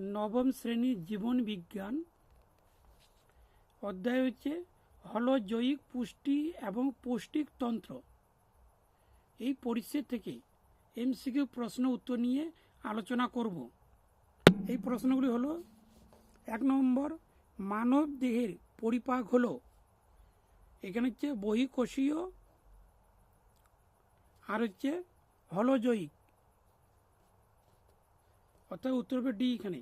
নবম শ্রেণির জীবন বিজ্ঞান। অধ্যায় হচ্ছে হল জৈবিক পুষ্টি এবং পৌষ্টিক তন্ত্র এই পরিচ্ছেদ থেকে এমসিকিউ প্রশ্ন উত্তর নিয়ে আলোচনা করব। এই প্রশ্নগুলি হলো, এক নম্বর, মানব দেহের পরিপাক হলো। এখানে হচ্ছে বহিকোষীয়। আর হচ্ছে হলজৈবিক। অর্থাৎ উত্তর হবে ডি এখানে।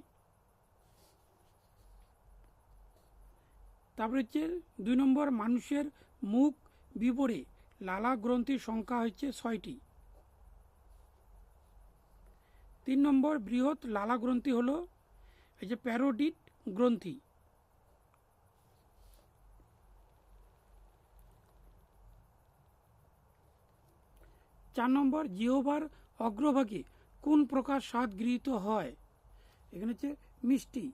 তারপরে হচ্ছে দুই নম্বর, মানুষের মুখ বিবরে লালা গ্রন্থির সংখ্যা হচ্ছে ছয়টি। তিন নম্বর, বৃহৎ লালা গ্রন্থি হল এই যে প্যারোডিট গ্রন্থি। চার নম্বর, জিহবার অগ্রভাগে কোন প্রকার স্বাদ গৃহীত হয়? এখানে হচ্ছে মিষ্টি।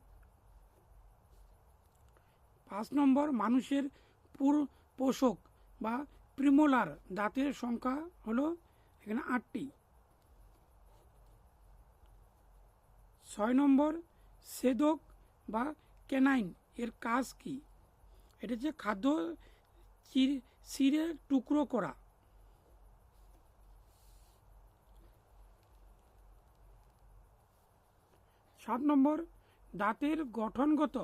পাঁচ নম্বর, মানুষের পুর পোষক বা প্রিমোলার দাঁতের সংখ্যা হলো এখানে আটটি। ছয় নম্বর, সেদক বা ক্যানাইন এর কাজ কি? এটা হচ্ছে খাদ্য চির- চিরে টুকরো করা। সাত নম্বর, দাঁতের গঠনগত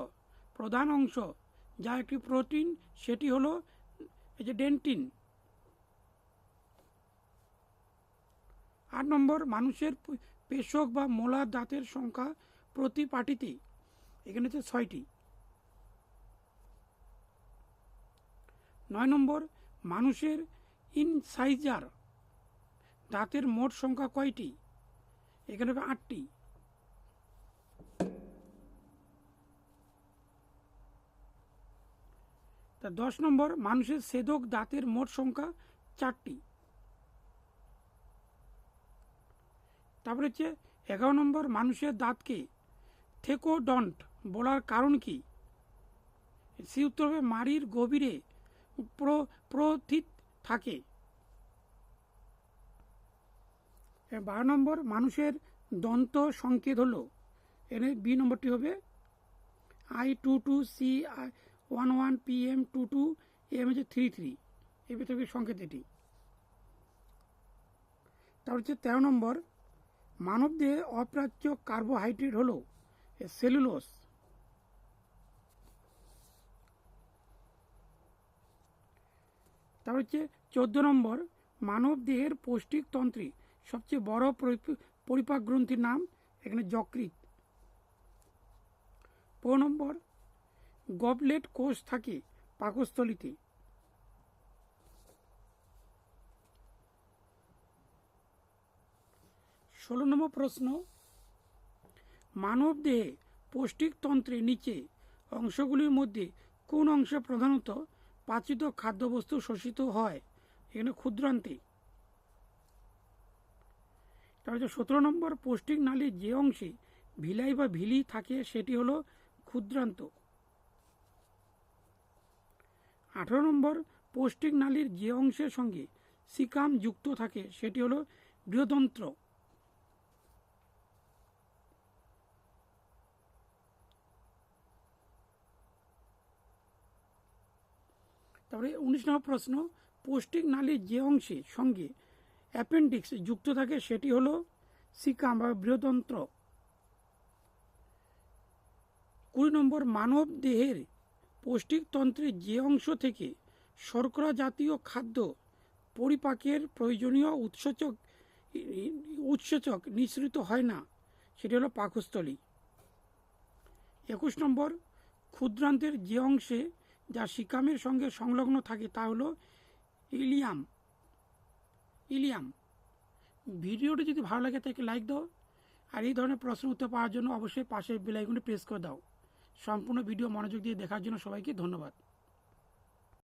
প্রধান অংশ, যা একটি প্রোটিন, সেটি হলো এই যে ডেন্টিন। আট নম্বর, মানুষের পেশক বা মোলার দাঁতের সংখ্যা প্রতি পাটিতে, এখানে হচ্ছে ছয়টি। নয় নম্বর, মানুষের ইনসাইজার, দাঁতের মোট সংখ্যা কয়টি? এখানে আটটি। দশ নম্বর, মানুষের সেদক দাঁতের মোট সংখ্যা চারটি। তারপরে হচ্ছে এগারো নম্বর, মানুষের দাঁতকে থেকোডন্ট বলার কারণ কি? সি উত্তর হবে, মাড়ির গভীরে প্র- প্রথিত থাকে। বারো নম্বর, মানুষের দন্ত সংকেত হলো। এখানে বি নম্বরটি হবে, I two two C I one one P M two two M হচ্ছে থ্রি থ্রি এই পৃথিবীর সংকেত এটি। তারপর হচ্ছে তেরো নম্বর মানব দেহে অপ্রাচ্য কার্বোহাইড্রেট হলো সেলুলোস তারপর হচ্ছে চোদ্দ নম্বর মানব দেহের পৌষ্টিক তন্ত্রে, সবচেয়ে বড় পরি- পরিপাক গ্রন্থির নাম, এখানে যকৃত পনেরো নম্বর গবলেট কোষ থাকে পাকস্থলিতে। ষোলো নম্বর প্রশ্ন, মানব দেহে পৌষ্টিক তন্ত্রের নিচে অংশগুলির মধ্যে কোন অংশে প্রধানত পাচিত খাদ্যবস্তু শোষিত হয়? এখানে ক্ষুদ্রান্তে। হচ্ছে সতেরো নম্বর, পৌষ্টিক নালীর যে অংশে ভিলাই বা ভিলি থাকে, সেটি হলো ক্ষুদ্রান্ত। আঠারো নম্বর পৌষ্টিক নালীর যে অংশের সঙ্গে সিকাম যুক্ত থাকে, সেটি হলো বৃহদন্ত্র তারপরে উনিশ নম্বর প্রশ্ন, পৌষ্টিক নালীর যে অংশে সঙ্গে অ্যাপেন্ডিক্স যুক্ত থাকে, সেটি হলো সিকাম বা বৃহদন্ত্র কুড়ি নম্বর, মানব দেহের পৌষ্টিক তন্ত্রের যে অংশ থেকে শর্করা জাতীয় খাদ্য পরিপাকের প্রয়োজনীয় উৎসেচক উৎসেচক নিঃসৃত হয় না, সেটি হলো পাকস্থলী। একুশ নম্বর, ক্ষুদ্রান্তের যে অংশে যা সিকামের সঙ্গে সংলগ্ন থাকে তা হলো ইলিয়াম। ইলিয়াম। ভিডিওটি যদি ভালো লাগে তাকে লাইক দাও, আর এই ধরনের প্রশ্ন উত্তর পাওয়ার জন্য অবশ্যই পাশের বেলাইকনটি প্রেস করে দাও। সম্পূর্ণ ভিডিও মনোযোগ দিয়ে দেখার জন্য সবাইকে ধন্যবাদ।